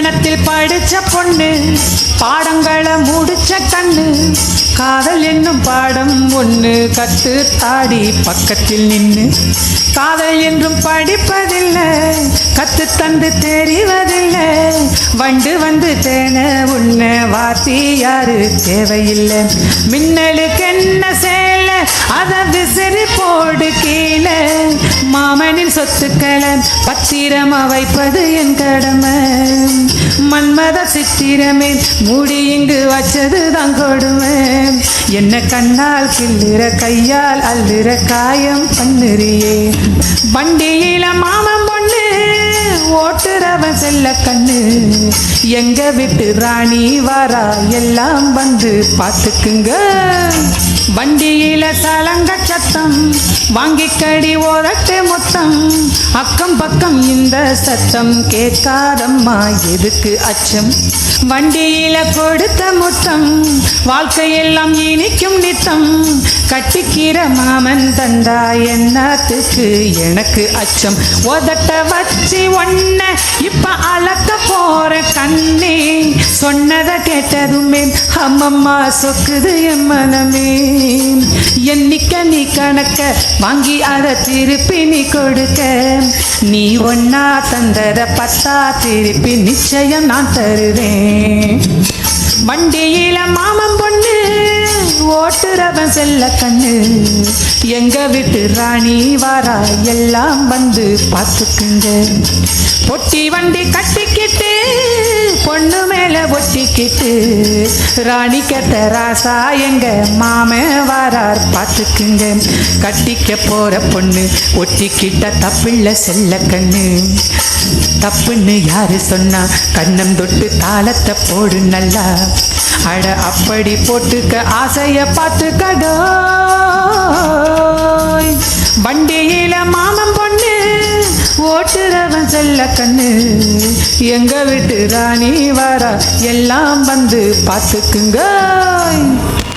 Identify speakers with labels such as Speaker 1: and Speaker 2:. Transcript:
Speaker 1: பட்டணத்தில் படிச்ச பொண்ணு பாடங்களை முடிச்ச கண்ணு காதல் என்னும் பாடம் ஒன்று கத்து தாடி பக்கத்தில் நின்று காதல் என்றும் படிப்பதில்லை கத்து தந்து தெரிவதில்லை வண்டு வந்து தேன உன்ன வாத்தி யாரு தேவையில்லை. மின்னலுக்கு என்ன சேல விசிறி போடு கீழே மாமனின் சொத்துக்களை பத்திரமா வைப்பது என் கடமை. மன்மத சித்திரமே மூடி இங்கு வச்சது தான் கொடுமை. என்ன கண்ணால் கிள்ளுற கையால் அள்ளுற காயம் பண்ணுறியே. வண்டியில ஓட்டுறவன் செல்ல கண்ணு. எங்க விட்டு ராணி வாரா? எல்லாம் வந்து பார்த்துக்குங்க. வண்டியில சலங்க சத்தம் வாங்கி கடி ஓரட்டு மொத்தம். அக்கம் பக்கம் இந்த சத்தம் கேட்காதம்மா. எதுக்கு அச்சம்? வண்டியில கொடுத்த முத்தம் வாழ்க்கையெல்லாம் இனிக்கும் நித்தம். கட்டிக்கிற மாமன் தந்தா என்னத்துக்கு? எனக்கு அச்சம். உதட்ட வச்சு ஒன்ன இப்ப அல சொன்னதை கேட்டதுமே அம்மம்மா சொக்குது என் மனமே. எண்ணிக்க நீ கணக்க வாங்கி அதை திருப்பி நீ கொடுக்க. நீ ஒன்னா தந்தத பத்தா திருப்பி நிச்சயம் நான் தருவேன். வண்டியில மாமன் பொண்ணு ஓட்டுறவன் செல்ல கண்ணு. எங்க வீட்டு ராணி வாரா எல்லாம் வந்து பார்த்துக்குங்க. பொட்டி வண்டி கட்டிக்கிட்டு கேட்டு ராணி கட்ட ராசா எங்க? மாம வாரார் பார்த்துக்குங்க கட்டிக்க போற பொண்ணு ஒட்டிக்கிட்ட தப்பில்ல செல்ல கண்ணு. தப்புன்னு யாரு சொன்னா கண்ணம் தொட்டு தாளத்தை போடு நல்லா. அட அப்படி போட்டுக்க ஆசைய பார்த்துக்கடோ செல்ல கண்ணு. எங்க வீட்டு ராணி வாரா. எல்லாம் வந்து பார்த்துக்குங்க.